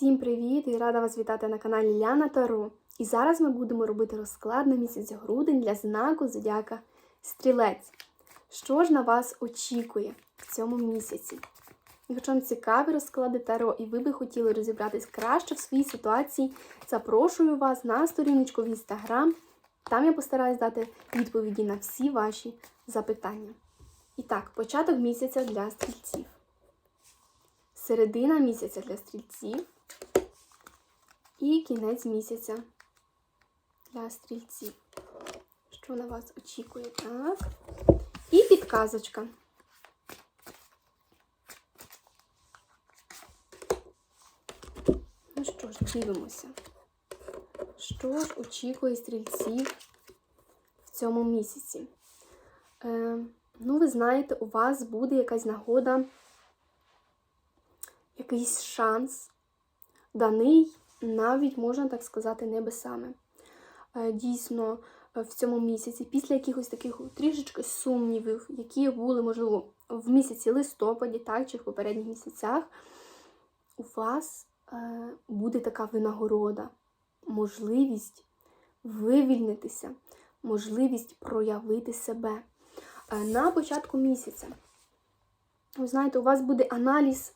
Всім привіт і рада вас вітати на каналі Ляна Таро. І зараз ми будемо робити розклад на місяць грудень для знаку зодіака Стрілець. Що ж на вас очікує в цьому місяці? Якщо вам цікаві розклади Таро і ви би хотіли розібратись краще в своїй ситуації, запрошую вас на сторіночку в інстаграм. Там я постараюсь дати відповіді на всі ваші запитання. І так, початок місяця для стрільців. Середина місяця для стрільців і кінець місяця для стрільців. Що на вас очікує? Так. І підказочка. Ну що ж, дивимося. Що ж очікує стрільців в цьому місяці? Е, ну, ви знаєте, у вас буде якась нагода якийсь шанс, даний навіть, можна так сказати, небесами. Е, Дійсно, е, в цьому місяці, після якихось таких трішечки сумнівів, які були, можливо, в місяці листопаді, так, чи в попередніх місяцях, у вас е, буде така винагорода, можливість вивільнитися, можливість проявити себе. На початку місяця, ви знаєте, у вас буде аналіз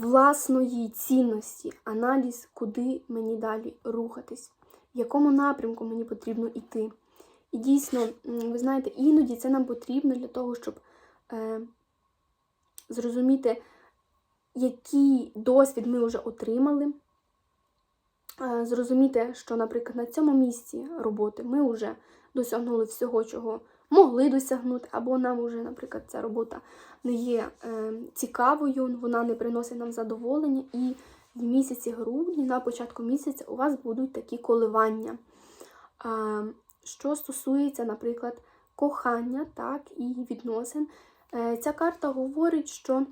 власної цінності, аналіз, куди мені далі рухатись, в якому напрямку мені потрібно йти. І дійсно, ви знаєте, іноді це нам потрібно для того, щоб е, зрозуміти, який досвід ми вже отримали. Е, Зрозуміти, що, наприклад, на цьому місці роботи ми вже досягнули всього, чого могли досягнути, або нам вже, наприклад, ця робота не є е, цікавою, вона не приносить нам задоволення, і в місяці грудні, на початку місяця, у вас будуть такі коливання. А, що стосується, наприклад, кохання, так, і відносин, е, ця карта говорить, що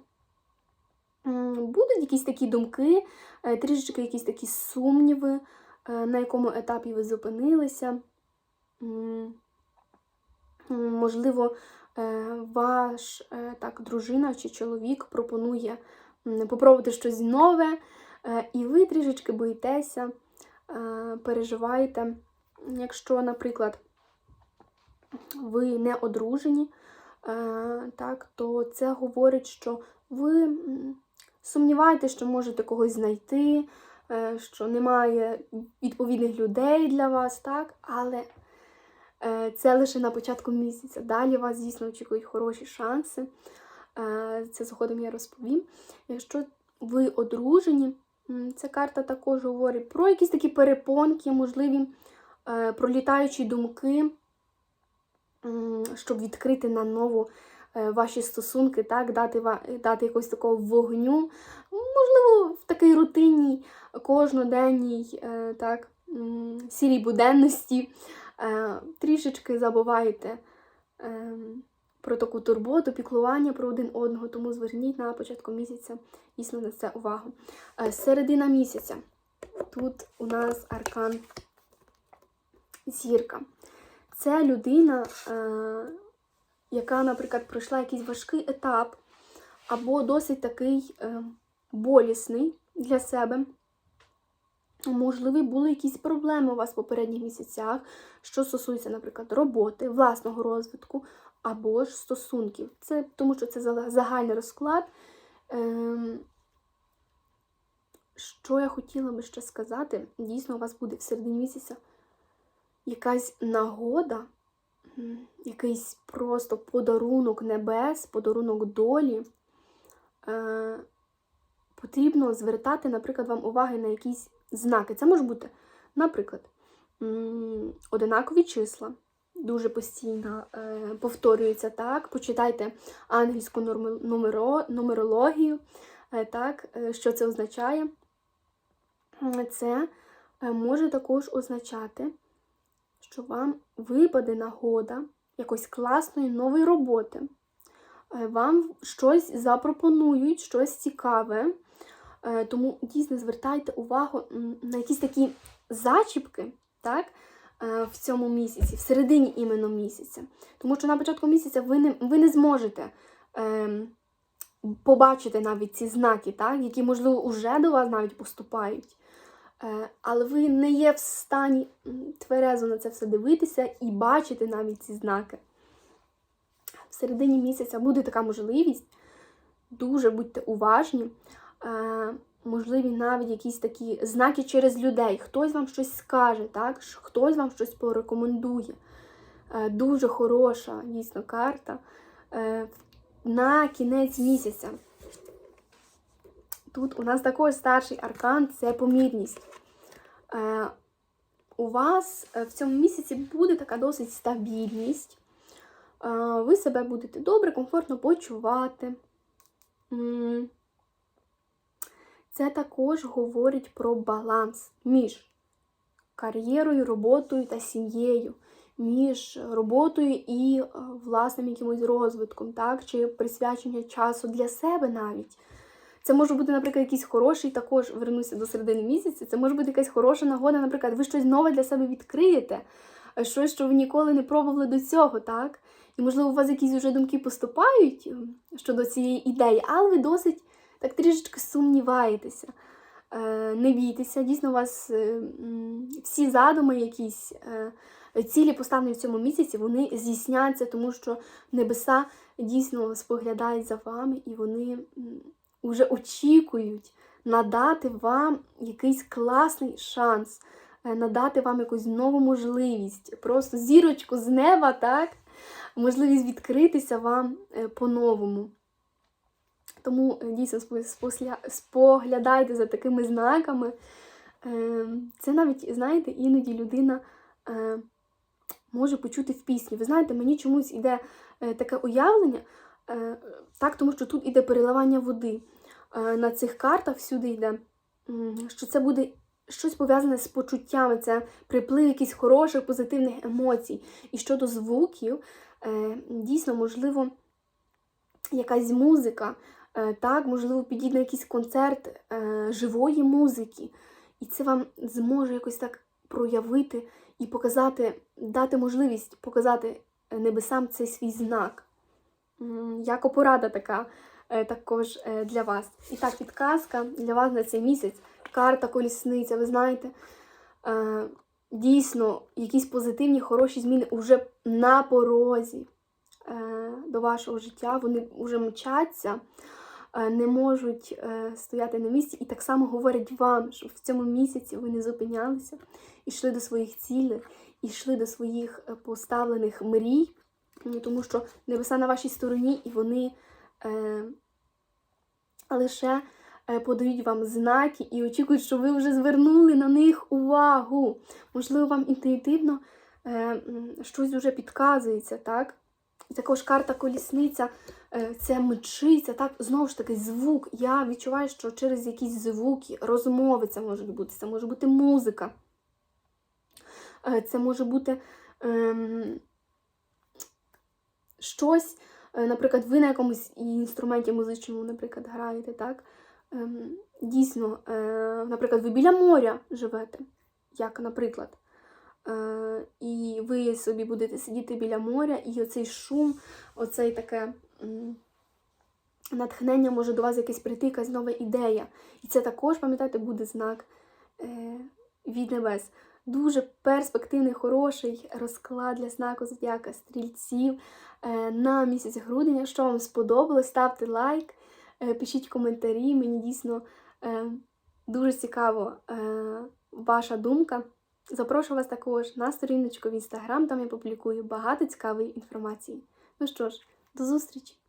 будуть якісь такі думки, е, трішечки якісь такі сумніви, е, на якому етапі ви зупинилися. Можливо, е, ваш е, так, дружина чи чоловік пропонує попробувати щось нове, е, і ви трішечки боїтеся, переживаєте. Якщо, наприклад, ви не одружені, так, то це говорить, що ви м, сумніваєтесь, що можете когось знайти, що немає відповідних людей для вас, так, але Це лише на початку місяця. Далі вас, звісно, очікують хороші шанси. Е, Це згодом я розповім. Якщо ви одружені, ця карта також говорить про якісь такі перепонки, можливі е, пролітаючі думки, щоб відкрити на нову е, ваші стосунки, так, дати, дати якогось такого вогню. Можливо, в такій рутинній, кожноденній, е, так, сірій буденності е, трішечки забуваєте е, про таку турботу, піклування про один одного, тому зверніть на початку місяця дійсно на це увагу. Е, середина місяця. Тут у нас аркан зірка. Це людина, е, яка, наприклад, пройшла якийсь важкий етап, або досить такий е, болісний для себе. Можливі були якісь проблеми у вас в попередніх місяцях, що стосується, наприклад, роботи, власного розвитку або ж стосунків. Це тому, що це загальний розклад. Ем, що я хотіла би ще сказати, дійсно, у вас буде в середині місяця якась нагода, якийсь просто подарунок небес, подарунок долі. Е, потрібно звертати, наприклад, вам уваги на якісь знаки. Це може бути, наприклад, одинакові числа. Дуже постійно е, повторюються так. Почитайте норми- нумеро, нумерологію, е, так, е, що це означає. Це е, може також означати, що вам випаде нагода якоїсь класної нової роботи. Е, Вам щось запропонують, щось цікаве. Е, Тому дійсно звертайте увагу на якісь такі зачіпки, так, е, в цьому місяці, в середині іменно місяця. Тому що на початку місяця ви не, ви не зможете ем, побачите навіть ці знаки, так, які, можливо, вже до вас навіть поступають. Е, Але ви не є в стані тверезо на це все дивитися і бачити навіть ці знаки. В середині місяця буде така можливість. Дуже будьте уважні. Е, Можливі навіть якісь такі знаки через людей. Хтось вам щось скаже, так? Хтось вам щось порекомендує. Е, Дуже хороша дійсно карта е, на кінець місяця. Тут у нас також старший аркан це помірність. У вас в цьому місяці буде така досить стабільність. Ви себе будете добре, комфортно почувати. Це також говорить про баланс між кар'єрою, роботою та сім'єю, між роботою і е, власним якимось розвитком, так? чи присвячення часу для себе навіть. Це може бути, наприклад, якийсь хороший, також вернуся до середини місяця. Це може бути якась хороша нагода, наприклад, ви щось нове для себе відкриєте, е, щось, що ви ніколи не пробували до цього, так? І, можливо, у вас якісь вже думки поступають ем, щодо цієї ідеї, але ви досить так трішечки сумніваєтеся. Е, Не бійтеся, дійсно, у вас е, всі задуми, якісь е, цілі, поставлені в цьому місяці, вони здійсняться, тому що небеса дійсно споглядають за вами і вони вже очікують надати вам якийсь класний шанс, надати вам якусь нову можливість, просто зірочку з неба, так? Можливість відкритися вам по-новому. Тому е, дійсно споглядайте за такими знаками. Е, Це навіть, знаєте, іноді людина е, може почути в пісні. Ви знаєте, мені чомусь іде таке уявлення, так, тому що тут іде переливання води. На цих картах всюди йде, що це буде щось пов'язане з почуттями, це приплив якихось хороших, позитивних емоцій. І щодо звуків, дійсно, можливо, якась музика, так, можливо, підійде на якийсь концерт е, живої музики, і це вам зможе якось так проявити і показати, дати можливість показати е, небесам цей свій знак. Як порада така е, також е, для вас. І так, підказка для вас на цей місяць. Карта колісниця, ви знаєте, е, дійсно, якісь позитивні, хороші зміни вже на порозі е, до вашого життя. Вони вже мчаться, е, не можуть е, стояти на місці. І так само говорять вам, що в цьому місяці ви не зупинялися, йшли до своїх цілей, йшли до своїх е, поставлених мрій, Ну, тому що небеса на вашій стороні, і вони е, лише е, подають вам знаки і очікують, що ви вже звернули на них увагу. Можливо, вам інтуїтивно е, щось вже підказується, так? І також карта колісниця е, це мчиться, так, знову ж таки, звук. Я відчуваю, що через якісь звуки, розмови це можуть бути, це може бути музика. Е, Це може бути ем, щось, е, наприклад, ви на якомусь інструменті музичному, наприклад, граєте, так? Ем, Дійсно, е, наприклад, ви біля моря живете, як, наприклад. Е, І ви собі будете сидіти біля моря, і оцей шум, оцей таке натхнення може до вас якесь прийти, якась нова ідея. І це також, пам'ятаєте, буде знак е, від небес. Дуже перспективний, хороший розклад для знаку зодіака стрільців е, на місяць грудень. Якщо вам сподобалось, ставте лайк, пишіть коментарі. Мені дійсно дуже цікаво ваша думка. Запрошую вас також на сторіночку в інстаграм, там я публікую багато цікавої інформації. Ну що ж, до зустрічі!